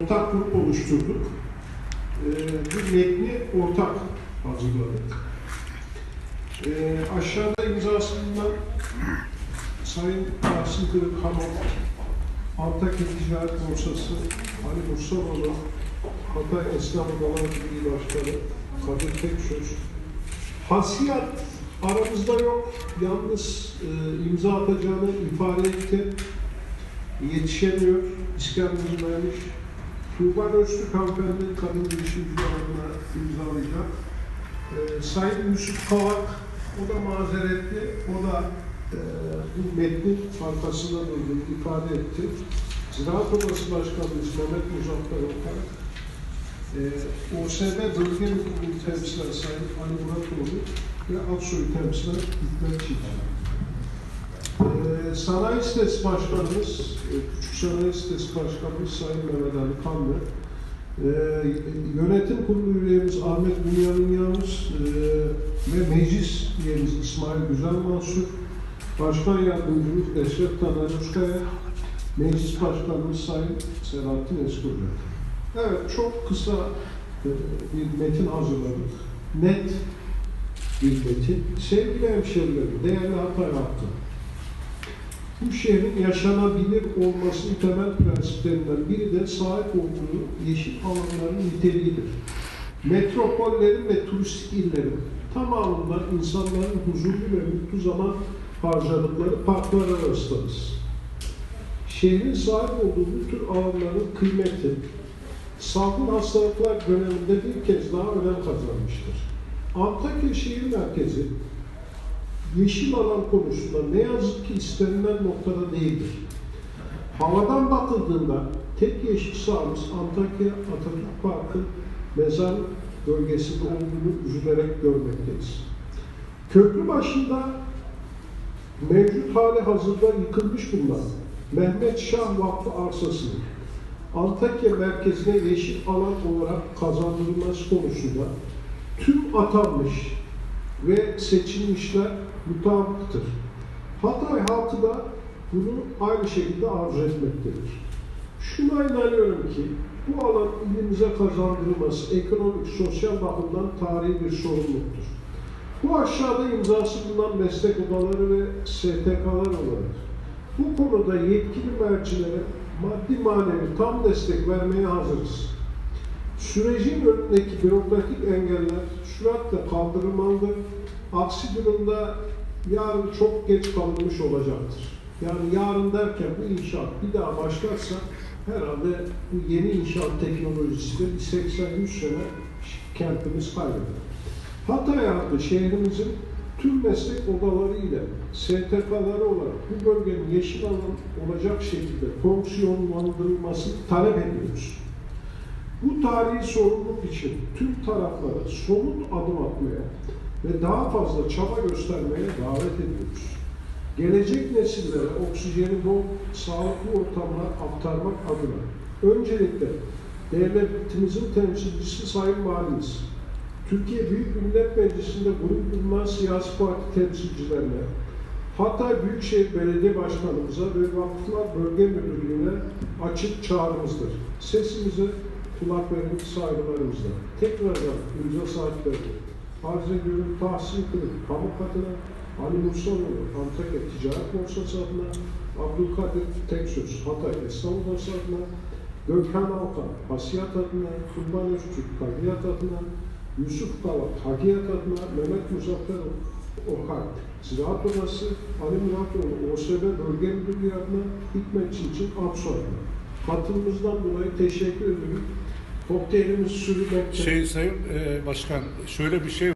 ortak grup oluşturduk. Ee, bir metni ortak hazırladık. Ee, aşağıda imzası bulunan Sayın Tahsin Kırık Hanım, Antakya Ticaret Borsası, Ali Mursaloğlu, Hatay Esnaf Odalar Birliği Başkanı, Kadir Teksöz. Hasiyat aramızda yok. Yalnız e, imza atacağını ifade etti. Yetişemiyor. İskenderun'daymış. Tuğba Öztürk hanımefendi kadın girişimci adına imzalayacak. Ee, Sayın Yusuf Kavak, o da mazeretli, o da e, bu metnin arkasında durduğunu ifade etti. Ziraat Odası Başkanımız Mehmet Muzaffer Okan, e, OSB Bölge Müdürlüğü temsilen Sayın Ali Muratoğlu ve Aksoy temsilen Hikmet Çiğdem. Ee, Sanayi Sitesi Başkanımız, e, Küçük Sanayi Sitesi Başkanımız Sayın Mehmet Ali Kanlı, ee, yönetim kurulu üyemiz Ahmet Bünyamin Yavuz e, ve meclis üyemiz İsmail Güzel Mansur, Başkan Yardımcımız Eşref Taner Özkaya, Meclis Başkanımız Sayın Selahattin Eskurcu. Evet, çok kısa e, bir metin hazırladık. Net bir metin. Sevgili hemşehrilerim, değerli Hatay halkı, bu şehrin yaşanabilir olmasının temel prensiplerinden biri de sahip olduğu yeşil alanların niteliğidir. Metropollerin ve turistik illerin tamamında insanların huzurlu ve mutlu zaman harcadıkları parklara rastlarız. Şehrin sahip olduğu bu tür alanların kıymeti, salgın hastalıklar döneminde bir kez daha önem kazanmıştır. Antakya şehir merkezi yeşil alan konusunda ne yazık ki istenilen noktada değildir. Havadan bakıldığında tek yeşil sahamız Antakya Atatürk Parkı mezar bölgesinde olduğunu üzülerek görmekteyiz. Köprü başında mevcut hali hazırda yıkılmış bulunan Mehmet Şah Vakfı arsasının Antakya merkezine yeşil alan olarak kazandırılması konusunda tüm atanmış ve seçilmişler mutabıktır. Hatay halkı da bunu aynı şekilde arzu etmektedir. Şuna inanıyorum ki bu alan ilimize kazandırılması ekonomik, sosyal bakımdan tarihi bir sorumluluktur. Bu aşağıda imzası bulunan meslek odaları ve STK'lar olarak bu konuda yetkili mercilere maddi manevi tam destek vermeye hazırız. Sürecin önündeki bürokratik engeller süratle kaldırılmalıdır. Aksi durumda yarın çok geç kalınmış olacaktır. Yani yarın derken bu inşaat bir daha başlarsa herhalde bu yeni inşaat teknolojisiyle bir 80-100 sene kentimiz kaybeder. Hatay adlı şehrimizin tüm meslek odaları ile STK'ları olarak bu bölgenin yeşil alan olacak şekilde fonksiyonlandırılmasını talep ediyoruz. Tarihi sorumluluk için tüm taraflara somut adım atmaya ve daha fazla çaba göstermeye davet ediyoruz. Gelecek nesillere oksijeni bol, sağlıklı ortamlar aktarmak adına öncelikle devletimizin temsilcisi Sayın Valimiz, Türkiye Büyük Millet Meclisi'nde grup bulunan siyasi parti temsilcilerine, Hatay Büyükşehir Belediye Başkanımıza ve Vakıflar Bölge Müdürlüğü'ne açık çağrımızdır. Sesimize kulak verin saygılarımızla. Tekrardan imza sahipleri arz ediyorum Tahsin Kılıç, Pamuk adına, Ali Mursaloğlu, Antakya Ticaret Borsası adına, Abdülkadir Teksöz, Hatay Esnaf Odası adına, Gökhan Alkan, Hasiyat adına, Kurban Öztürk, Kadiyat adına, Yusuf Kavak, Hakiyat adına, Mehmet Muzaffer Okan, Ziraat Odası, Ali Muratoğlu, OSB Bölge Müdürlüğü adına, Hikmet Çinçin, Aksu adına. Katılımınızdan dolayı teşekkür ederim. Kokteylimiz sürmekte. Şey Sayın e, Başkan şöyle bir şey